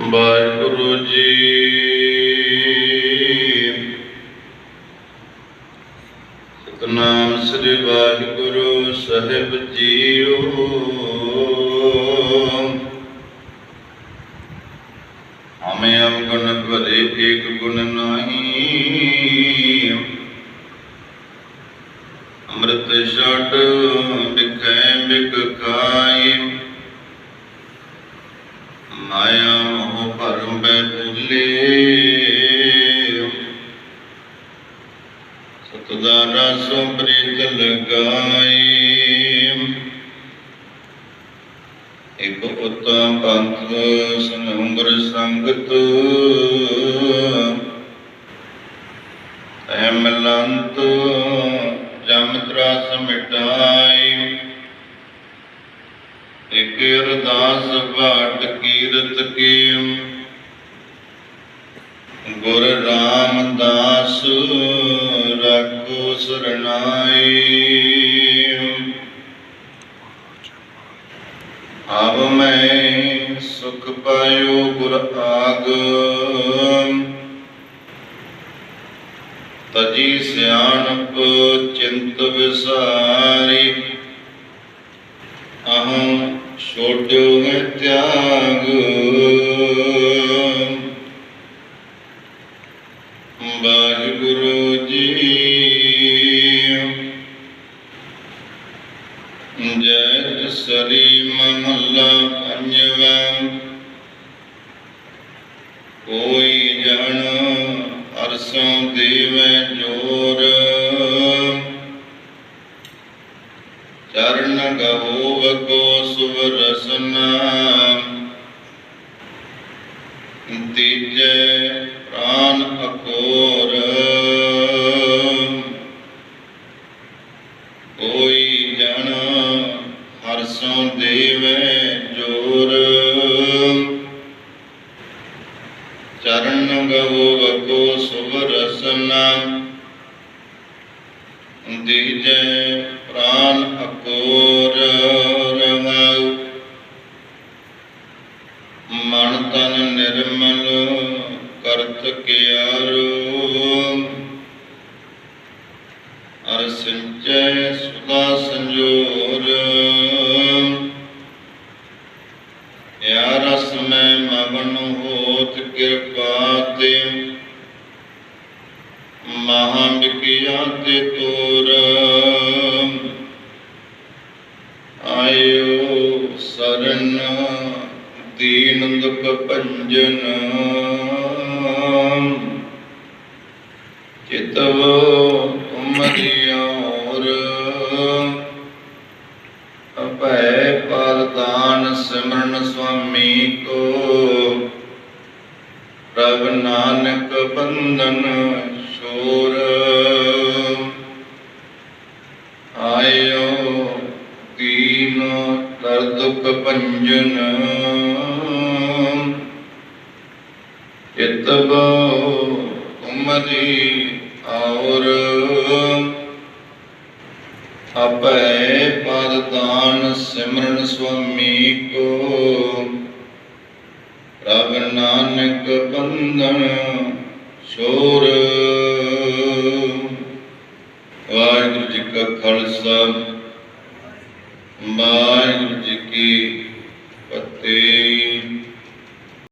ਵਾਹਿਗੁਰੂ ਜੀ। ਸਤਨਾਮ ਸ੍ਰੀ ਵਾਹਿਗੁਰੂ ਸਾਹਿਬ ਜੀਓ। ਹਮੇ ਅਵਗੁਣ ਭਰੇ ਏਕ ਗੁਣ ਨਾਹੀ। ਅੰਮ੍ਰਿਤ ਛਟ ਬਿਖੈ ਬਿਕ ਖਾਈ ਮਾਇਆ ਭਰਮ ਬੈ ਭੁਲੇ ਸਤਦਾ ਰਸੋ ਪ੍ਰੀਤ ਲਗਾਈ ਇਕ ਉਤਮ ਪੰਥ ਸੰਗਰ ਸੰਗਤ। ਐ ਮਲੰਤ ਜਮ ਤਰਾਸ ਮਿਟਾਈ ਇਕ ਅਰਦਾਸ ਬਾਟ ਕੀਰਤ ਕੀ ਗੁਰ ਰਾਮਦਾਸ ਰਾਖੋ ਸਰਨਾਈ ਆਵ ਮੈਂ ਸੁਖ ਪਾਇਓ ਗੁਰ ਆਗ ਤਜੀ ਸਿਆਣਪ ਚਿੰਤ ਵਿਸਾਰੀ। ਅਹੰ ਛੋਟਿਓ ਹੈ ਤਿਆਗ। ਜੈ ਸਰੀ ਮਹੱਲਾ ਪੰਜਵਾਂ ਕੋਈ ਜਨ ਅਰਸੋਂ ਦੇਵੈ ਜੋਰ ਚਰਨ ਗਹੋਵ ਕੋ ਸੁਵ ਰਸਨਾ ਤੀਜੈ ਪ੍ਰਾਨ ਅਕੋਰ ਕੋਈ ਜਨ ਹਰਸੋਂ ਦੇਵੈ ਜੋਰ। ਚਰਨ ਗਹੋਵ ਕੋ ਸੁਵ ਰਸਨਾ। ਦੀਜੈ ਪ੍ਰਾਨ ਅਕੋਰ ਰਵਾਉ ਮਨ ਤਨ ਨਿਰਮਲ ਕਰਤ ਕਿਆਰੋ। ਅਰ ਸਿੰਚੈ ਸੁਦਾ ਸੰਜੋਰ। ਯਾ ਰਸ ਮੈਂ ਮਗਨ ਹੋਤ ਕਿਰਪਾ ਤੇ, ਮਹਾ ਬਿਕਿਆ ਤੇ ਤੋਰ। ਆਇਓ ਸਰਨ ਦੀਨ ਦੁਖ ਭੰਜਨ। ਚਿਤਵ ਪ੍ਰਭ ਨਾਨਕ ਬੰਧਨ ਛੋਰ। ਆਇਓ ਦੀਨ ਕਰ ਦੁਖ ਇਤਬ ਤੁਮਰੀ ਔਰ ਅਪੈ ਪਰਦਾਨ ਸਿਮਰਨ ਸੁਆਮੀ ਕੋ। ਨਾਨਕ ਬੰਧਨ ਛੋਰ। ਵਾਹਿਗੁਰੂ ਜੀ ਕਾ ਖਾਲਸਾ ਵਾਹਿਗੁਰੂ ਜੀ ਕੀ ਫਤਿਹ।